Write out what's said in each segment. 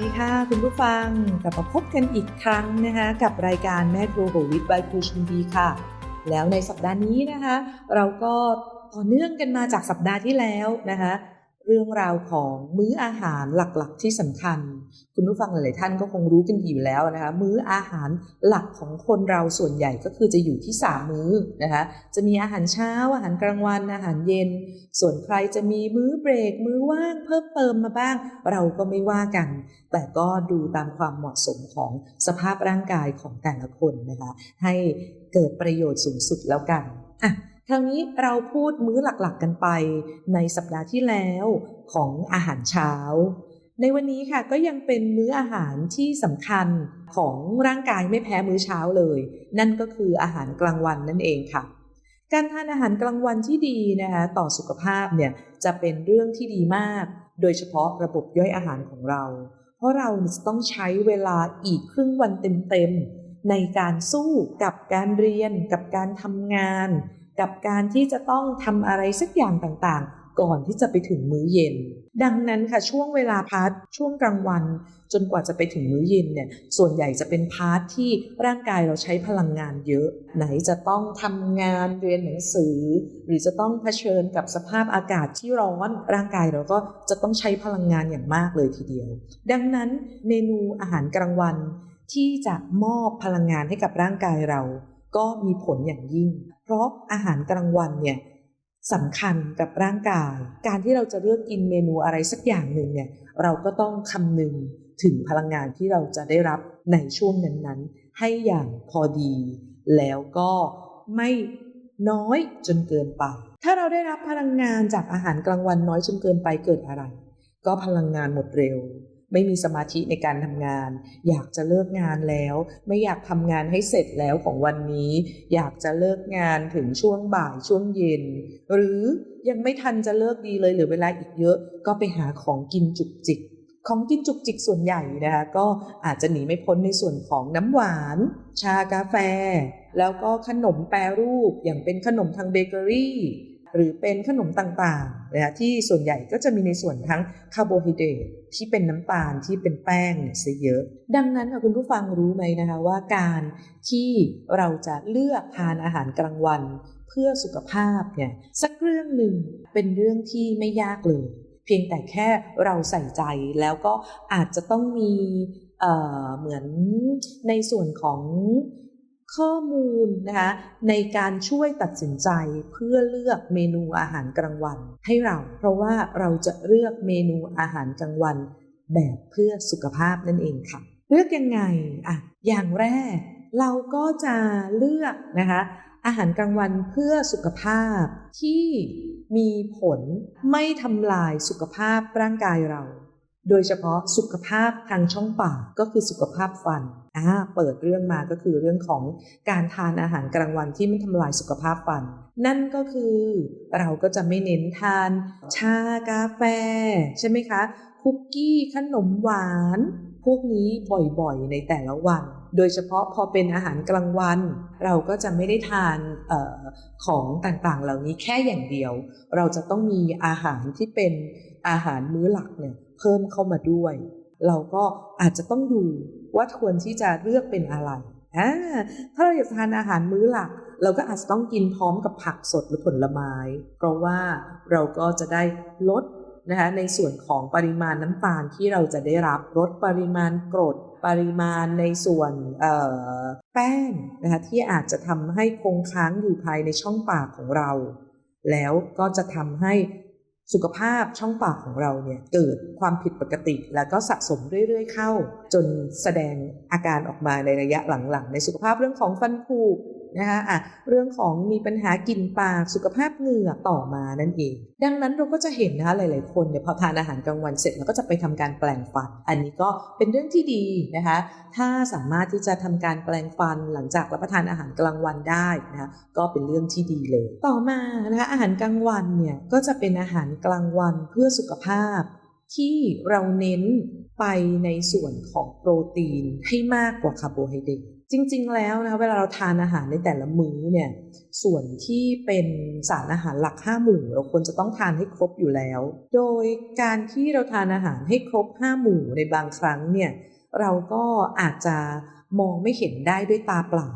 ดีค่ะ คุณผู้ฟังกลับมาพบกันอีกครั้งนะคะ กับรายการแม่ครัวโหวิทย์ใบครูชินดีค่ะ แล้วในสัปดาห์นี้นะคะ เราก็ต่อเนื่องกันมาจากสัปดาห์ที่แล้วนะคะ เรื่องราวของมื้ออาหารหลักๆ ที่สำคัญ คุณผู้ฟังหลาย ๆ ท่านก็คงรู้กันอยู่แล้วนะคะมื้ออาหารหลักของคนเราส่วนใหญ่ก็คือจะอยู่ที่ 3 มื้อนะคะจะมีอาหารเช้า อาหารกลางวันอาหารเย็น ส่วนใครจะมีมื้อเบรก มื้อว่างเพิ่มเติมมาบ้าง เราก็ไม่ว่ากัน แต่ก็ดูตามความเหมาะสมของสภาพร่างกายของแต่ละคนนะคะให้เกิดประโยชน์สูงสุดแล้วกันอะ คราวนี้เราพูดมื้อหลักๆกันไปในสัปดาห์ที่แล้วของอาหารเช้า ในวันนี้ค่ะก็ยังเป็นมื้ออาหารที่สำคัญของร่างกายไม่แพ้มื้อเช้าเลย นั่นก็คืออาหารกลางวันนั่นเองค่ะ การทานอาหารกลางวันที่ดีนะคะต่อสุขภาพเนี่ยจะเป็นเรื่องที่ดีมาก โดยเฉพาะระบบย่อยอาหารของเรา เพราะเราจะต้องใช้เวลาอีกครึ่งวันเต็มๆในการสู้กับการเรียนกับการทำงาน กับการที่จะต้องทำอะไรสักอย่างต่างๆ ก่อนที่จะไปถึงมื้อเย็น ดังนั้นค่ะช่วงเวลาพาร์ทช่วงกลางวัน จนกว่าจะไปถึงมื้อเย็นเนี่ยส่วนใหญ่จะเป็นพาร์ทที่ร่างกายเราใช้พลังงานเยอะ ไหนจะต้องทำงานเรียนหนังสือ หรือจะต้องเผชิญกับสภาพอากาศที่ร้อนร่างกายเราก็จะต้องใช้พลังงานอย่างมากเลยทีเดียว ดังนั้นเมนูอาหารกลางวันที่จะมอบพลังงานให้กับร่างกายเรา ก็มีผลอย่างยิ่ง เพราะอาหารกลางวันเนี่ยสำคัญกับร่างกาย การที่เราจะเลือกกินเมนูอะไรสักอย่างหนึ่งเนี่ยเราก็ต้องคำนึงถึงพลังงานที่เราจะได้รับในช่วงนั้นๆ ให้อย่างพอดี แล้วก็ไม่น้อยจนเกินไป ถ้าเราได้รับพลังงานจากอาหารกลางวันน้อยจนเกินไปเกิดอะไร ก็พลังงานหมดเร็ว ไม่มีสมาธิในการทำงาน อยากจะเลิกงานแล้ว ไม่อยากทำงานให้เสร็จแล้วของวันนี้ อยากจะเลิกงานถึงช่วงบ่ายช่วงเย็น หรือยังไม่ทันจะเลิกดีเลยหลือเวลาอีกเยอะ ก็ไปหาของกินจุกจิก ของกินจุกจิกส่วนใหญ่นะคะก็อาจจะหนีไม่พ้นในส่วนของน้ำหวาน ชากาแฟ แล้วก็ขนมแปรรูปอย่างเป็นขนมทางเบเกอรี่ หรือเป็นขนมต่างๆนะคะที่ส่วนใหญ่ก็จะมีในส่วนทั้งคาร์โบไฮเดรตที่เป็นน้ำตาลที่เป็นแป้งเนี่ยซะเยอะ ดังนั้นค่ะคุณผู้ฟังรู้ไหมนะคะว่าการที่เราจะเลือกทานอาหารกลางวันเพื่อสุขภาพเนี่ยสักเรื่องหนึ่งเป็นเรื่องที่ไม่ยากเลย เพียงแต่แค่เราใส่ใจแล้วก็อาจจะต้องมีเเหมือนในส่วนของ ข้อมูลนะคะในการช่วยตัดสินใจเพื่อเลือกเมนูอาหารกลางวัน ให้เรา เพราะว่าเราจะเลือกเมนูอาหารกลางวัน แบบเพื่อสุขภาพนั่นเองค่ะ เลือกยังไงอะอย่างแรก เราก็จะเลือกนะคะอาหารกลางวันเพื่อสุขภาพที่มีผลไม่ทำลายสุขภาพร่างกายเรา โดยเฉพาะสุขภาพทางช่องปากก็คือสุขภาพฟันอ่าเปิดเรื่องมาก็คือเรื่องของการทานอาหารกลางวันที่ไม่ทำลายสุขภาพฟัน นั่นก็คือเราก็จะไม่เน้นทาน ชากาแฟ ใช่ไหมคะ คุกกี้ขนมหวาน พวกนี้บ่อยๆในแต่ละวัน โดยเฉพาะพอเป็นอาหารกลางวัน เราก็จะไม่ได้ทานออของต่างๆ เหล่านี้แค่อย่างเดียว เราจะต้องมีอาหารที่เป็นอาหารมื้อหลักเนี่ย เพิ่มเข้ามาด้วย เราก็อาจจะต้องดูว่าควรที่จะเลือกเป็นอะไรอ่าถ้าเราอยากทานอาหารมื้อหลัก เราก็อาจจะต้องกินพร้อมกับผักสดหรือผลไม้ เพราะว่าเราก็จะได้ลดนะคะในส่วนของปริมาณน้ำตาลที่เราจะได้รับลดปริมาณกรดปริมาณในส่วนแป้งนะคะที่อาจจะทำให้คงค้างอยู่ภายในช่องปากของเรา แล้วก็จะทำให้ สุขภาพช่องปากของเราเนี่ยเกิดความผิดปกติ แล้วก็สะสมเรื่อยๆเข้า จนแสดงอาการออกมาในระยะหลังๆ ในสุขภาพเรื่องของฟันผุ นะคะอะเรื่องของมีปัญหากินปากสุขภาพเหงื่อต่อมานั่นเอง ดังนั้นเราก็จะเห็นนะคะหลาย ๆ คนเนี่ยพอทานอาหารกลางวันเสร็จแล้วก็จะไปทำการแปลงฟัน อันนี้ก็เป็นเรื่องที่ดีนะคะถ้าสามารถที่จะทำการแปลงฟันหลังจากรับประทานอาหารกลางวันได้นะคะก็เป็นเรื่องที่ดีเลย ต่อมานะคะอาหารกลางวันเนี่ยก็จะเป็นอาหารกลางวันเพื่อสุขภาพ ที่เราเน้นไปในส่วนของโปรตีนให้มากกว่าคาร์โบไฮเดรตจริง ๆ แล้วนะคะเวลาเราทานอาหารในแต่ละมื้อเนี่ยส่วนที่เป็นสารอาหารหลักห้าหมู่เราควรจะต้องทานให้ครบอยู่แล้ว โดยการที่เราทานอาหารให้ครบห้าหมู่ในบางครั้งเนี่ยเราก็อาจจะมองไม่เห็นได้ด้วยตาเปล่า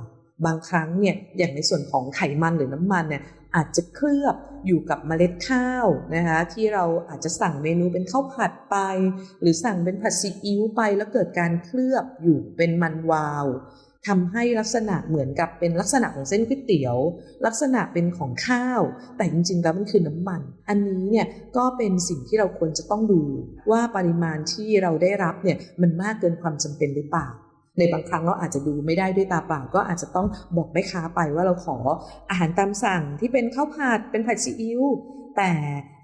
บางครั้งเนี่ยอย่างในส่วนของไขมันหรือน้ำมันเนี่ยอาจจะเคลือบ อยู่กับเมล็ดข้าวนะคะที่เราอาจจะสั่งเมนูเป็นข้าวผัดไป หรือสั่งเป็นผัดซีอิ๊วไป แล้วเกิดการเคลือบอยู่เป็นมันวาวทำให้ลักษณะเหมือนกับเป็นลักษณะของเส้นก๋วยเตี๋ยว ลักษณะเป็นของข้าว แต่จริงๆแล้วมันคือน้ำมัน อันนี้เนี่ยก็เป็นสิ่งที่เราควรจะต้องดูว่าปริมาณที่เราได้รับเนี่ยมันมากเกินความจำเป็นหรือเปล่า ในบางครั้งเราอาจจะดูไม่ได้ด้วยตาเปล่าก็อาจจะต้องบอกแม่ค้าไปว่าเราขออาหารตามสั่งที่เป็นข้าวผัดเป็นผัดซีอิ๊วแต่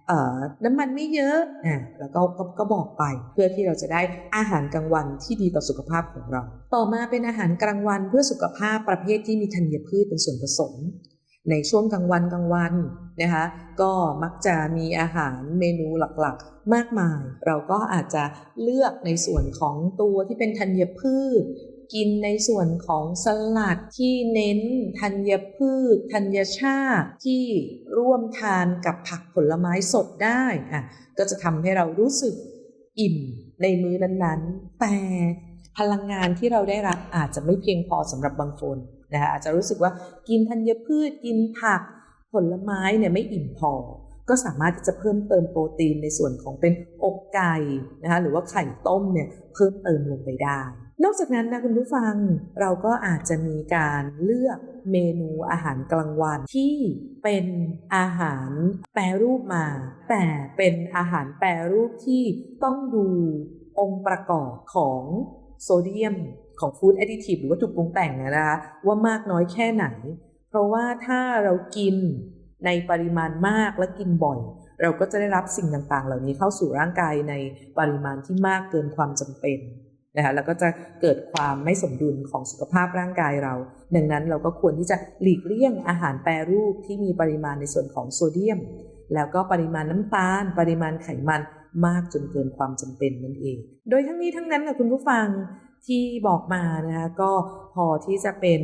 เอ่อน้ำมันไม่เยอะอะแล้วกก็ก็บอกไปเพื่อที่เราจะได้อาหารกลางวันที่ดีต่อสุขภาพของเรา ต่อมาเป็นอาหารกลางวันเพื่อสุขภาพประเภทที่มีธัญพืชเป็นส่วนผสม ในช่วงกลางวันกลางวันนะคะก็มักจะมีอาหารเมนูหลักๆ มากมาย เราก็อาจจะเลือกในส่วนของตัวที่เป็นธัญพืช กินในส่วนของสลัดที่เน้นธัญพืช ธัญชาติที่ร่วมทานกับผักผลไม้สดได้อะก็จะทำให้เรารู้สึกอิ่มในมื้อนั้นๆ แต่พลังงานที่เราได้รับอาจจะไม่เพียงพอสำหรับบางคน นะคะอาจจะรู้สึกว่ากินธัญพืชกินผักผลไม้เนี่ยไม่อิ่มพอ ก็สามารถที่จะเพิ่มเติมโปรตีนในส่วนของเป็นอกไก่นะคะหรือว่าไข่ต้มเนี่ยเพิ่มเติมลงไปได้ นอกจากนั้นนะคุณผู้ฟังเราก็อาจจะมีการเลือกเมนูอาหารกลางวันที่เป็นอาหารแปรรูปมา แต่เป็นอาหารแปรรูปที่ต้องดูองค์ประกอบของโซเดียม ของฟู้ดแอดดิทีฟหรือวัตถุปรุงแต่งนะคะว่ามากน้อยแค่ไหน เพราะว่าถ้าเรากินในปริมาณมากและกินบ่อย เราก็จะได้รับสิ่งต่างๆ เหล่านี้เข้าสู่ร่างกายในปริมาณที่มากเกินความจำเป็นนะคะแล้วก็จะเกิดความไม่สมดุลของสุขภาพร่างกายเรา ดังนั้นเราก็ควรที่จะหลีกเลี่ยงอาหารแปรรูปที่มีปริมาณในส่วนของโซเดียม แล้วก็ปริมาณน้ำตาล ปริมาณไขมันมากจนเกินความจำเป็นนั่นเอง โดยทั้งนี้ทั้งนั้นค่ะคุณผู้ฟัง ที่บอกมานะคะก็พอที่จะเป็น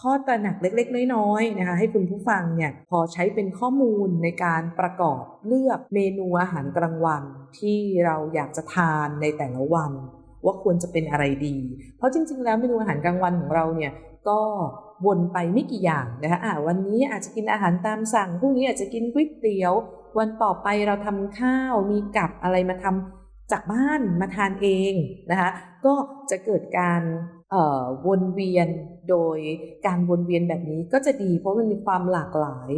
ข้อตระหนักเล็ก ๆ น้อยๆนะคะให้คุณผู้ฟังเนี่ยพอใช้เป็นข้อมูลในการประกอบเลือกเมนูอาหารกลางวันที่เราอยากจะทานในแต่ละวัน ว่าควรจะเป็นอะไรดี เพราะจริง ๆ แล้วเมนูอาหารกลางวันของเราเนี่ยก็วนไปไม่กี่อย่างนะคะอ่าวันนี้อาจจะกินอาหารตามสั่งพรุ่งนี้อาจจะกินก๋วยเตี๋ยว วันต่อไปเราทำข้าวมีกับอะไรมาทำ จากบ้านมาทานเองนะคะก็จะเกิดการวนเวียนโดยการวนเวียนแบบนี้ก็จะดีเพราะมันมีความหลากหลาย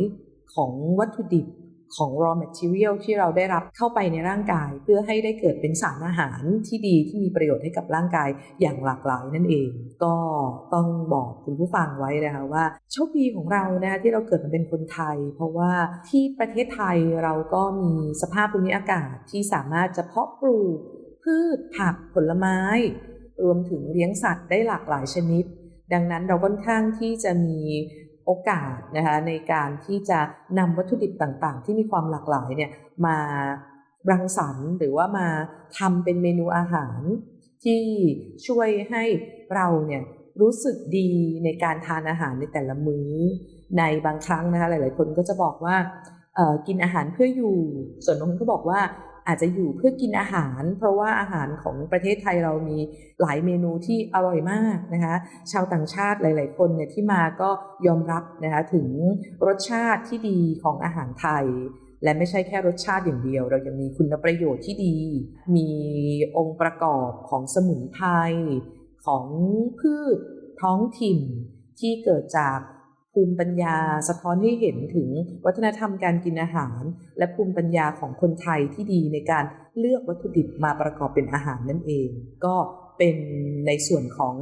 ของวัตถุดิบ ของ raw material ที่เราได้รับเข้าไปในร่างกาย เพื่อให้ได้เกิดเป็นสารอาหารที่ดีที่มีประโยชน์ให้กับร่างกายอย่างหลากหลายนั่นเอง ก็ต้องบอกคุณผู้ฟังไว้นะคะว่าโชคดีของเรานะที่เราเกิดมาเป็นคนไทย เพราะว่าที่ประเทศไทยเราก็มีสภาพภูมิอากาศที่สามารถจะเพาะปลูกพืชผักผลไม้ รวมถึงเลี้ยงสัตว์ได้หลากหลายชนิด ดังนั้นเราค่อนข้างที่จะมี โอกาสนะคะในการที่จะนำวัตถุดิบต่างๆ ที่มีความหลากหลายเนี่ยมารังสรรค์หรือว่ามาทำเป็นเมนูอาหาร ที่ช่วยให้เราเนี่ยรู้สึกดีในการทานอาหารในแต่ละมื้อ ในบางครั้งนะคะหลาย ๆ คนก็จะบอกว่ากินอาหารเพื่ออยู่ ส่วนบางคนก็บอกว่า อาจจะอยู่เพื่อกินอาหาร เพราะว่าอาหารของประเทศไทยเรามีหลายเมนูที่อร่อยมากนะคะชาวต่างชาติหลาย ๆ คนเนี่ยที่มาก็ยอมรับนะคะถึงรสชาติที่ดีของอาหารไทย และไม่ใช่แค่รสชาติอย่างเดียว เรายังมีคุณประโยชน์ที่ดี มีองค์ประกอบของสมุนไพรของพืชท้องถิ่นที่เกิดจาก ภูมิปัญญาสะท้อนให้เห็นถึงวัฒนธรรมการกินอาหาร และภูมิปัญญาของคนไทยที่ดีในการเลือกวัตถุดิบมาประกอบเป็นอาหารนั่นเอง ก็เป็นในส่วนของ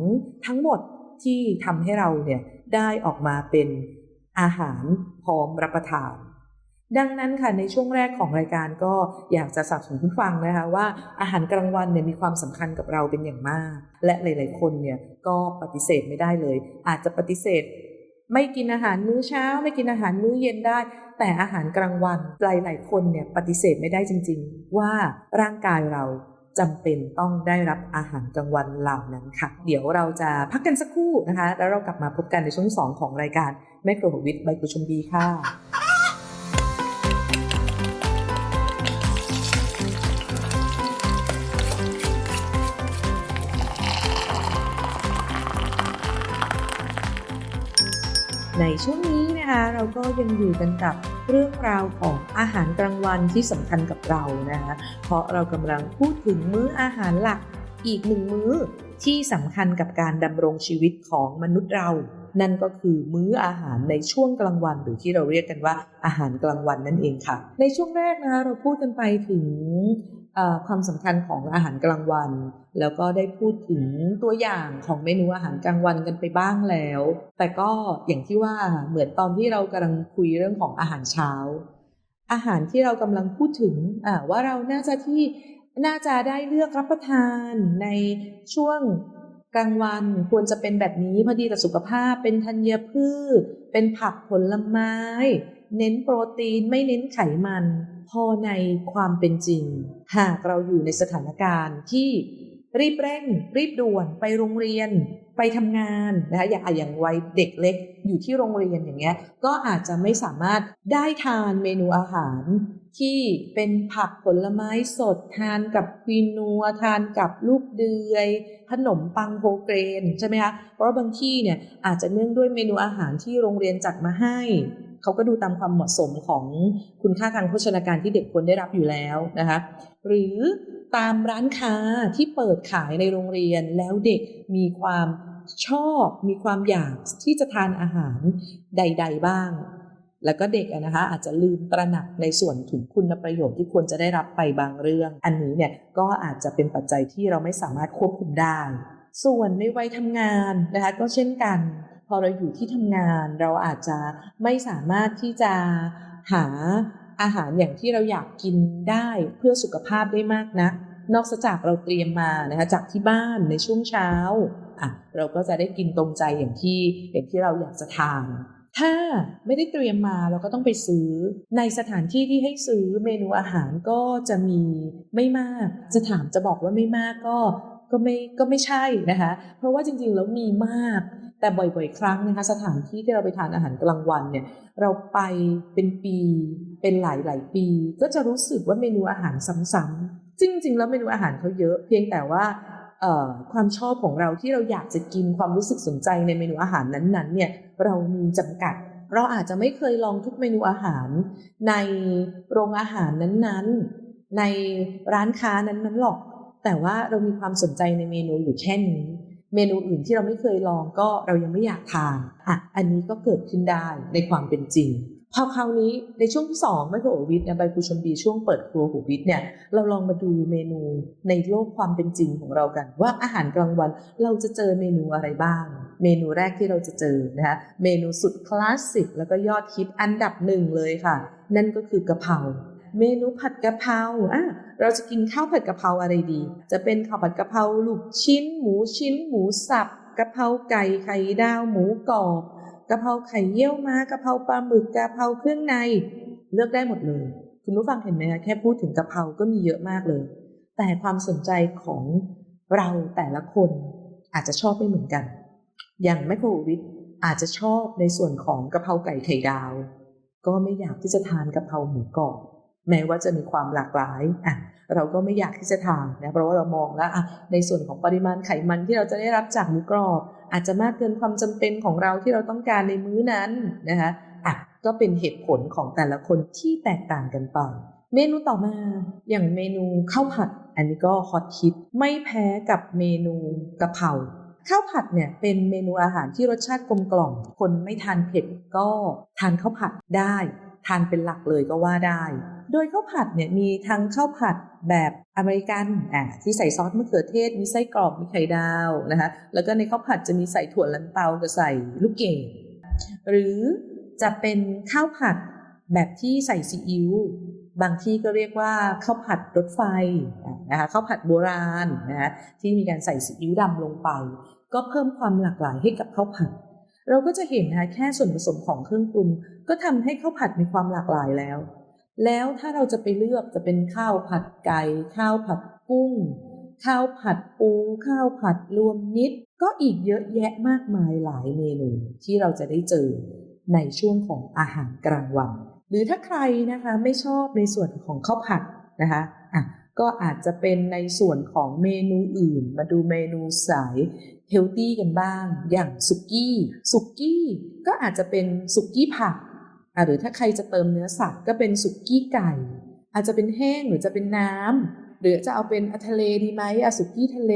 ทั้งหมดที่ทำให้เราเนี่ยได้ออกมาเป็นอาหารพร้อมรับประทานดังนั้นค่ะในช่วงแรกของรายการก็อยากจะสับสนุนผู้ฟังนะคะว่าอาหารกลางวันเนี่ยมีความสำคัญกับเราเป็นอย่างมาก และหลาย ๆ คนเนี่ยก็ปฏิเสธไม่ได้เลย อาจจะปฏิเสธ ไม่กินอาหารมื้อเช้า ไม่กินอาหารมื้อเย็นได้ แต่อาหารกลางวันหลายๆคนเนี่ยปฏิเสธไม่ได้จริง ๆ ว่าร่างกายเราจำเป็นต้องได้รับอาหารกลางวันเหล่านั้นค่ะ เดี๋ยวเราจะพักกันสักครู่นะคะ แล้วเรากลับมาพบกันในช่วงสองของรายการแม่ครัววิทย์ใบกุชมบีค่ะ ในช่วงนี้นะคะเราก็ยังอยู่กันกับเรื่องราวของอาหารกลางวันที่สำคัญกับเรานะคะเพราะเรากำลังพูดถึงมื้ออาหารหลักอีกหนึ่งมื้อที่สำคัญกับการดำรงชีวิตของมนุษย์เรา นั่นก็คือมื้ออาหารในช่วงกลางวันหรือที่เราเรียกกันว่าอาหารกลางวันนั่นเองค่ะ ในช่วงแรกนะคะเราพูดกันไปถึง ความสำคัญของอาหารกลางวัน แล้วก็ได้พูดถึงตัวอย่างของเมนูอาหารกลางวันกันไปบ้างแล้ว แต่ก็อย่างที่ว่าเหมือนตอนที่เรากำลังคุยเรื่องของอาหารเช้า อาหารที่เรากำลังพูดถึงว่าเราน่าจะที่น่าจะได้เลือกรับประทานในช่วงกลางวันควรจะเป็นแบบนี้พอดีต่อสุขภาพเป็นธัญพืช เป็นผักผลไม้ เน้นโปรตีนไม่เน้นไขมัน พอในความเป็นจริง หากเราอยู่ในสถานการณ์ที่รีบเร่ง รีบด่วนไปโรงเรียน ไปทำงานนะคะอย่างอย่างวัยเด็กเล็กอยู่ที่โรงเรียนอย่างเงี้ยก็อาจจะไม่สามารถได้ทานเมนูอาหารที่เป็นผักผลไม้สดทานกับควีนัวทานกับลูกเดือย ขนมปังโฮเกรนใช่ไหมคะเพราะบางที่เนี่ยอาจจะเนื่องด้วยเมนูอาหารที่โรงเรียนจัดมาให้ เขาก็ดูตามความเหมาะสมของคุณค่าทางโภชนาการที่เด็กควรได้รับอยู่แล้วนะคะหรือตามร้านค้าที่เปิดขายในโรงเรียนแล้วเด็กมีความชอบมีความอยากที่จะทานอาหารใด ๆ บ้าง แล้วก็เด็กนะคะอาจจะลืมตระหนักในส่วนถึงคุณประโยชน์ที่ควรจะได้รับไปบางเรื่อง อันนี้เนี่ยก็อาจจะเป็นปัจจัยที่เราไม่สามารถควบคุมได้ ส่วนในวัยทำงานนะคะก็เช่นกัน พอเราอยู่ที่ทำงานเราอาจจะไม่สามารถที่จะหาอาหารอย่างที่เราอยากกินได้เพื่อสุขภาพได้มากนะนอกจากเราเตรียมมานะคะจากที่บ้านในช่วงเช้าอะเราก็จะได้กินตรงใจอย่างที่อย่างที่เราอยากจะทาน ถ้าไม่ได้เตรียมมาเราก็ต้องไปซื้อในสถานที่ที่ให้ซื้อเมนูอาหารก็จะมีไม่มาก จะถามจะบอกว่าไม่มากก็ ก็ไม่ก็ไม่ใช่นะคะ เพราะว่าจริงๆ แล้วมีมาก แต่บ่อยๆ ครั้งนะคะ สถานที่ที่เราไปทานอาหารกลางวันเนี่ย เราไปเป็นปีเป็นหลายๆปี ก็จะรู้สึกว่าเมนูอาหารซ้ำๆจริง ๆ แล้วเมนูอาหารเขาเยอะ เพียงแต่ว่าความชอบของเราที่เราอยากจะกินความรู้สึกสนใจในเมนูอาหารนั้นๆ เนี่ยเรามีจำกัด เราอาจจะไม่เคยลองทุกเมนูอาหาร ในโรงอาหารนั้นๆ ในร้านค้านั้นๆหรอก แต่ว่าเรามีความสนใจในเมนูอยู่แค่นี้ เมนูอื่นที่เราไม่เคยลองก็เรายังไม่อยากทานอะอันนี้ก็เกิดขึ้นได้ในความเป็นจริงพอคราวนี้ในช่วงที่2ไม่ครัวหัววิทย์นะใบคูชมบีช่วงเปิดครัวหัววิทเนี่ยเราลองมาดูเมนูในโลกความเป็นจริงของเรากัน ว่าอาหารกลางวันเราจะเจอเมนูอะไรบ้าง เมนูแรกที่เราจะเจอนะคะเมนูสุดคลาสสิกแล้วก็ยอดฮิตอันดับหนึ่งเลยค่ะ นั่นก็คือกะเพรา เมนูผัดกะเพราอะเราจะกินข้าวผัดกะเพราอะไรดี จะเป็นข้าวผัดกะเพราลูกชิ้น หมูชิ้น หมูสับกะเพราไก่ไข่ดาว หมูกรอบกะเพราไข่เยี่ยวม้ากะเพราปลาหมึกกะเพราเครื่องใน เลือกได้หมดเลย คุณผู้ฟังเห็นไหมคะแค่พูดถึงกะเพราก็มีเยอะมากเลย แต่ความสนใจของเราแต่ละคนอาจจะชอบไม่เหมือนกัน อย่างแมคโครวิทอาจจะชอบในส่วนของกะเพราไก่ไข่ดาว ก็ไม่อยากที่จะทานกะเพราหมูกรอบ แม้ว่าจะมีความหลากหลายอะเราก็ไม่อยากที่จะทานนะเพราะว่าเรามองแล้วอะในส่วนของปริมาณไขมันที่เราจะได้รับจากหมูกรอบ อาจจะมากเกินความจำเป็นของเราที่เราต้องการในมื้อนั้นนะคะอะก็เป็นเหตุผลของแต่ละคนที่แตกต่างกันไปเมนูต่อมาอย่างเมนูข้าวผัด อันนี้ก็ฮอตฮิตไม่แพ้กับเมนูกะเพราข้าวผัดเนี่ยเป็นเมนูอาหารที่รสชาติกลมกล่อม คนไม่ทานเผ็ดก็ทานข้าวผัดได้ ทานเป็นหลักเลยก็ว่าได้ โดยข้าวผัดเนี่ยมีทั้งข้าวผัดแบบอเมริกันอ่าที่ใส่ซอสมะเขือเทศ มีไส้กรอกมีไข่ดาวนะคะแล้วก็ในข้าวผัดจะมีใส่ถั่วลันเตากับใส่ลูกเกดหรือจะเป็นข้าวผัดแบบที่ใส่ซีอิ๊วบางที่ก็เรียกว่าข้าวผัดรถไฟนะคะข้าวผัดโบราณนะคะที่มีการใส่ซีอิ๊วดำลงไป ก็เพิ่มความหลากหลายให้กับข้าวผัด เราก็จะเห็นนะคะแค่ส่วนผสมของเครื่องปรุงก็ทำให้ข้าวผัดมีความหลากหลายแล้ว แล้วถ้าเราจะไปเลือกจะเป็นข้าวผัดไก่ ข้าวผัดกุ้ง ข้าวผัดปู ข้าวผัดรวมมิตร ก็อีกเยอะแยะมากมายหลายเมนูที่เราจะได้เจอในช่วงของอาหารกลางวันหรือถ้าใครนะคะไม่ชอบในส่วนของข้าวผัดนะคะอะก็อาจจะเป็นในส่วนของเมนูอื่น มาดูเมนูสายเฮลตี้กันบ้าง อย่างสุกี้ สุกี้ก็อาจจะเป็นสุกี้ผัก หรือถ้าใครจะเติมเนื้อสัตว์ก็เป็นสุกี้ไก่ อาจจะเป็นแห้งหรือจะเป็นน้ำหรือจะเอาเป็นอะทะเลดีไหมอสุกี้ทะเล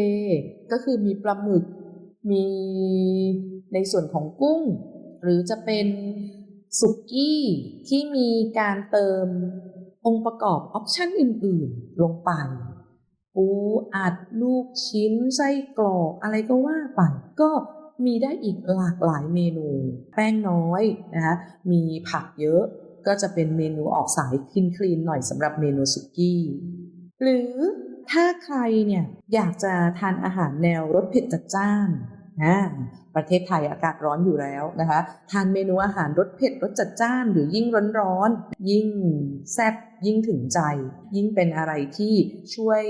ก็คือมีปลาหมึก มีในส่วนของกุ้ง หรือจะเป็นสุกี้ที่มีการเติมองค์ประกอบออปชันอื่น ๆ ลงไปปูอัดลูกชิ้นไส้กรอกอะไรก็ว่าไปก็ มีได้อีกหลากหลายเมนู แป้งน้อยนะคะมีผักเยอะก็จะเป็นเมนูออกสายคลีนคลีนหน่อยสำหรับเมนูสุกี้ หรือถ้าใครเนี่ยอยากจะทานอาหารแนวรสเผ็ดจัดจ้าน ประเทศไทยอากาศร้อนอยู่แล้วนะคะ ทานเมนูอาหารรสเผ็ดรสจัดจ้านหรือยิ่งร้อนๆยิ่งแซ่บยิ่งถึงใจ ยิ่งเป็นอะไรที่ช่วย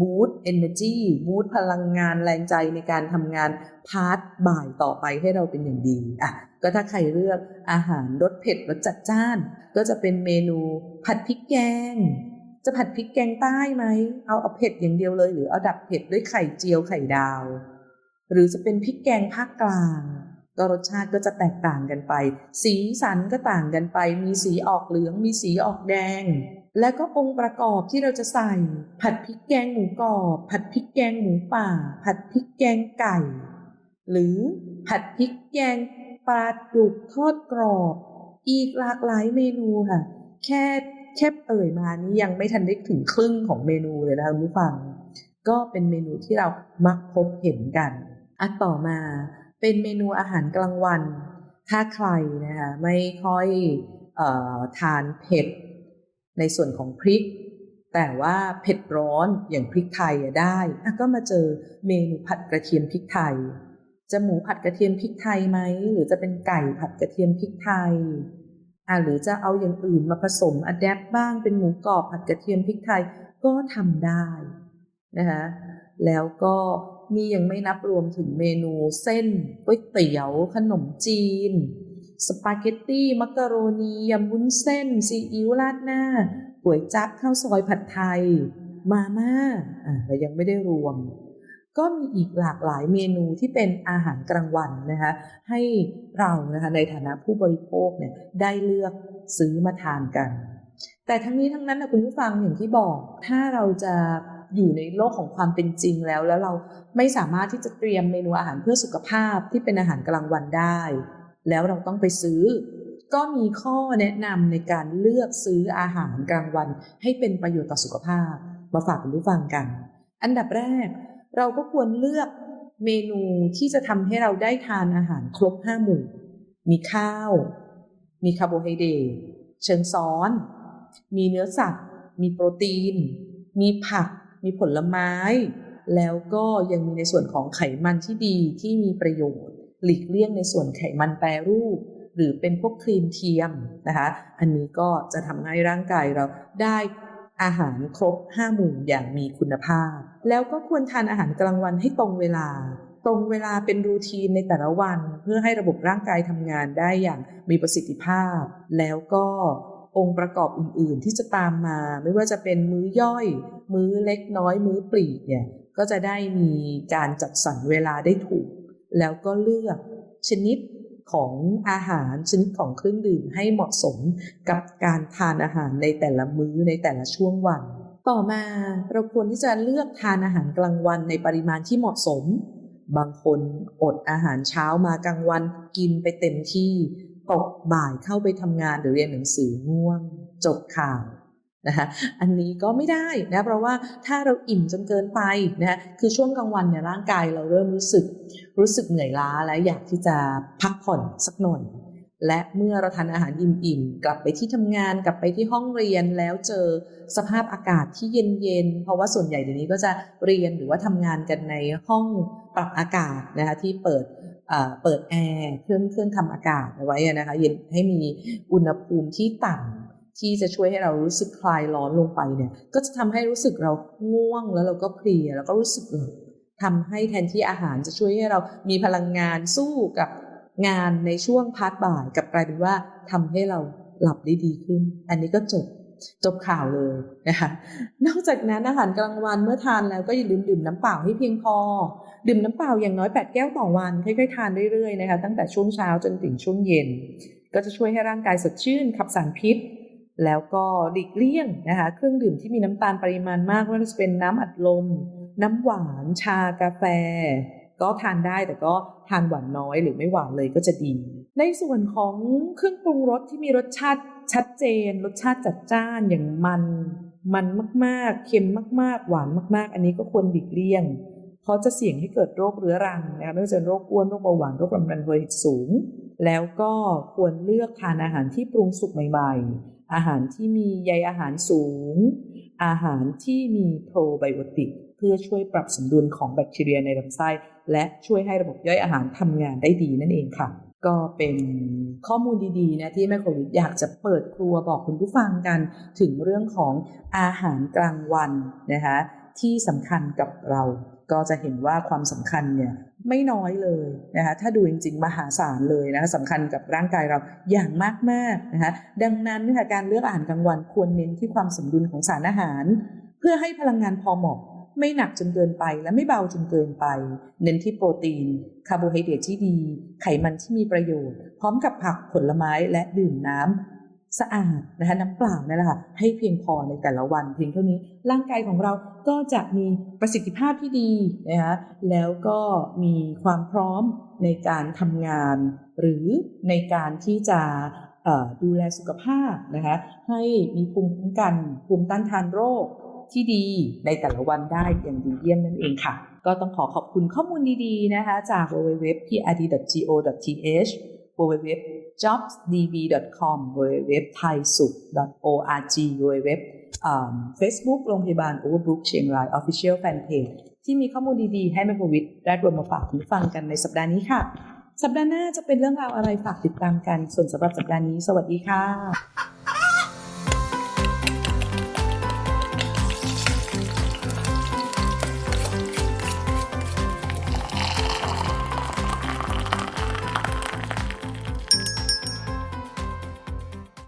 บูต energy บูตพลังงานแรงใจในการทำงานพาร์ทบ่ายต่อไปให้เราเป็นอย่างดีอะก็ถ้าใครเลือกอาหารรสเผ็ดรสจัดจ้าน ก็จะเป็นเมนูผัดพริกแกงจะผัดพริกแกงใต้ไหม เอาเอาเผ็ดอย่างเดียวเลย หรือเอาดับเผ็ดด้วยไข่เจียวไข่ดาว หรือจะเป็นพริกแกงภาคกลาง ก็รสชาติก็จะแตกต่างกันไป สีสันก็ต่างกันไป มีสีออกเหลือง มีสีออกแดง และก็องค์ประกอบที่เราจะใส่ ผัดพริกแกงหมูกรอบ ผัดพริกแกงหมูป่า ผัดพริกแกงไก่ หรือผัดพริกแกงปลาดุกทอดกรอบ อีกหลากหลายเมนูค่ะ แค่แค่เอ่ยมานี่ยังไม่ทันได้ถึงครึ่งของเมนูเลยนะคุณผู้ฟัง ก็เป็นเมนูที่เรามักพบเห็นกัน อะต่อมาเป็นเมนูอาหารกลางวัน ถ้าใครนะคะไม่ค่อยออทานเผ็ดในส่วนของพริก แต่ว่าเผ็ดร้อนอย่างพริกไทยได้อะก็มาเจอเมนูผัดกระเทียมพริกไทย จะหมูผัดกระเทียมพริกไทยไหม หรือจะเป็นไก่ผัดกระเทียมพริกไทยอะหรือจะเอาอย่างอื่นมาผสมอัดแอปบ้างเป็นหมูกรอบผัดกระเทียมพริกไทยก็ทำได้นะคะแล้วก็ นี่ยังไม่นับรวมถึงเมนูเส้นก๋วยเตี๋ยว ขนมจีน สปาเกตตี้ มักกะโรนียำวุ้นเส้น ซีอิ๊วราดหน้าก๋วยจั๊บข้าวซอยผัดไทย มาม่าอะเรายังไม่ได้รวม ก็มีอีกหลากหลายเมนูที่เป็นอาหารกลางวันนะคะให้เรานะคะในฐานะผู้บริโภคเนี่ยได้เลือกซื้อมาทานกันแต่ทั้งนี้ทั้งนั้นนะคุณผู้ฟังอย่างที่บอก ถ้าเราจะ อยู่ในโลกของความเป็นจริงแล้ว แล้วเราไม่สามารถที่จะเตรียมเมนูอาหารเพื่อสุขภาพที่เป็นอาหารกลางวันได้ แล้วเราต้องไปซื้อ ก็มีข้อแนะนำในการเลือกซื้ออาหารกลางวัน ให้เป็นประโยชน์ต่อสุขภาพ มาฝากคุณผู้ฟังกัน อันดับแรก เราก็ควรเลือกเมนูที่จะทำให้เราได้ทานอาหารครบห้าหมู่ มีข้าว มีคาร์โบไฮเดรตเชิงซ้อน มีเนื้อสัตว์ มีโปรตีน มีผัก มีผลไม้ แล้วก็ยังมีในส่วนของไขมันที่ดีที่มีประโยชน์ หลีกเลี่ยงในส่วนไขมันแปรรูป หรือเป็นพวกครีมเทียมนะคะ อันนี้ก็จะทำให้ร่างกายเราได้อาหารครบห้าหมู่อย่างมีคุณภาพ แล้วก็ควรทานอาหารกลางวันให้ตรงเวลา ตรงเวลาเป็นรูทีนในแต่ละวัน เพื่อให้ระบบร่างกายทำงานได้อย่างมีประสิทธิภาพ แล้วก็ องค์ประกอบอื่นๆ ที่จะตามมา ไม่ว่าจะเป็นมื้อย่อย มื้อเล็กน้อย มื้อปลีกเนี่ยก็จะได้มีการจัดสรรเวลาได้ถูก แล้วก็เลือกชนิดของอาหารชนิดของเครื่องดื่มให้เหมาะสมกับการทานอาหารในแต่ละมื้อในแต่ละช่วงวัน ต่อมาเราควรที่จะเลือกทานอาหารกลางวันในปริมาณที่เหมาะสม บางคนอดอาหารเช้ามากลางวันกินไปเต็มที่ ตกบ่ายเข้าไปทำงานหรือเรียนหนังสือง่วง จบข่าวนะคะอันนี้ก็ไม่ได้นะเพราะว่าถ้าเราอิ่มจนเกินไปนะคือช่วงกลางวันเนี่ยร่างกายเราเริ่มรู้สึกรู้สึกเหนื่อยล้าและอยากที่จะพักผ่อนสักหน่อยและเมื่อเราทานอาหารอิ่มๆ กลับไปที่ทำงานกลับไปที่ห้องเรียนแล้วเจอสภาพอากาศที่เย็นๆ เพราะว่าส่วนใหญ่เดี๋ยวนี้ก็จะเรียนหรือว่าทำงานกันในห้องปรับอากาศนะคะที่เปิด เปิดแอร์เครื่องเครื่องทำอากาศเอาไว้นะคะเย็นให้มีอุณหภูมิที่ต่ำที่จะช่วยให้เรารู้สึกคลายร้อนลงไปเนี่ย ก็จะทำให้รู้สึกเราง่วงแล้วเราก็เพลียแล้วก็รู้สึกหลับทำให้แทนที่อาหารจะช่วยให้เรามีพลังงานสู้กับงานในช่วงพาร์ทบ่ายกับกลายเป็นว่าทำให้เราหลับได้ดีขึ้น อันนี้ก็จบ จบข่าวเลยนะคะนอกจากนั้นอาหารกลางวันเมื่อทานแล้วก็อย่าลืมดื่มน้ำเปล่าให้เพียงพอ ดื่มน้ำเปล่าอย่างน้อย 8 แก้วต่อวันค่อยๆทานเรื่อยๆนะคะตั้งแต่ช่วงเช้าจนถึงช่วงเย็น ก็จะช่วยให้ร่างกายสดชื่นขับสารพิษ แล้วก็หลีกเลี่ยงนะคะเครื่องดื่มที่มีน้ำตาลปริมาณมากไม่ว่าจะเป็นน้ำอัดลม น้ำหวาน ชากาแฟ ก็ทานได้แต่ก็ทานหวานน้อยหรือไม่หวานเลยก็จะดี ในส่วนของเครื่องปรุงรสที่มีรสชาติชัดเจน รสชาติจัดจ้านอย่างมันมันมากๆ เค็มมาก ๆ หวานมาก ๆ อันนี้ก็ควรหลีกเลี่ยง เพราะจะเสี่ยงให้เกิดโรคเรื้อรังนะคะไม่ว่าจะเป็นโรคอ้วนโรคเบาหวานโรคความดันโลหิตสูง แล้วก็ควรเลือกทานอาหารที่ปรุงสุกใหม่ ๆ อาหารที่มีใยอาหารสูง อาหารที่มีโปรไบโอติก พื่อช่วยปรับสมดุลของแบคทีเรียในลำไส้ และช่วยให้ระบบย่อยอาหารทำงานได้ดีนั่นเองค่ะ ก็เป็นข้อมูลดีๆนะที่แม่โควิดอยากจะเปิดครัวบอกคุณผู้ฟังกัน ถึงเรื่องของอาหารกลางวันนะคะที่สำคัญกับเราก็จะเห็นว่าความสำคัญเนี่ยไม่น้อยเลยนะคะถ้าดูจริงๆ มหาศาลเลยนะคะสำคัญกับร่างกายเราอย่างมากๆนะคะดังนั้นะคะการเลือกอาหารกลางวันควรเน้นที่ความสมดุลของสารอาหาร เพื่อให้พลังงานพอเหมาะ ไม่หนักจนเกินไปและไม่เบาจนเกินไป เน้นที่โปรตีน คาร์โบไฮเดรตที่ดี ไขมันที่มีประโยชน์ พร้อมกับผักผลไม้และดื่มน้ำสะอาดนะคะน้ำเปล่านั่แหละค่ะให้เพียงพอในแต่ละวัน เพียงเท่านี้ร่างกายของเราก็จะมีประสิทธิภาพที่ดีนะคะแล้วก็มีความพร้อมในการทำงาน หรือในการที่จะดูแลสุขภาพนะคะให้มีภูมิคุ้มกันภูมิต้านทานโรค ที่ดีในแต่ละวันได้อย่างดีเยี่ยมนั่นเองค่ะ ก็ต้องขอขอบคุณข้อมูลดีๆนะคะ จาก www.prd.go.th www.jobsdb.com www.thaisup.org www เฟซบุ๊กโรงพยาบาล Overbrook เชียงราย Official Fanpage ที่มีข้อมูลดีๆ ให้แม่โควิดได้รวมมาฝากคุณฟังกันในสัปดาห์นี้ค่ะ สัปดาห์หน้าจะเป็นเรื่องราวอะไรฝากติดตามกัน ส่วนสำหรับสัปดาห์นี้ สวัสดีค่ะ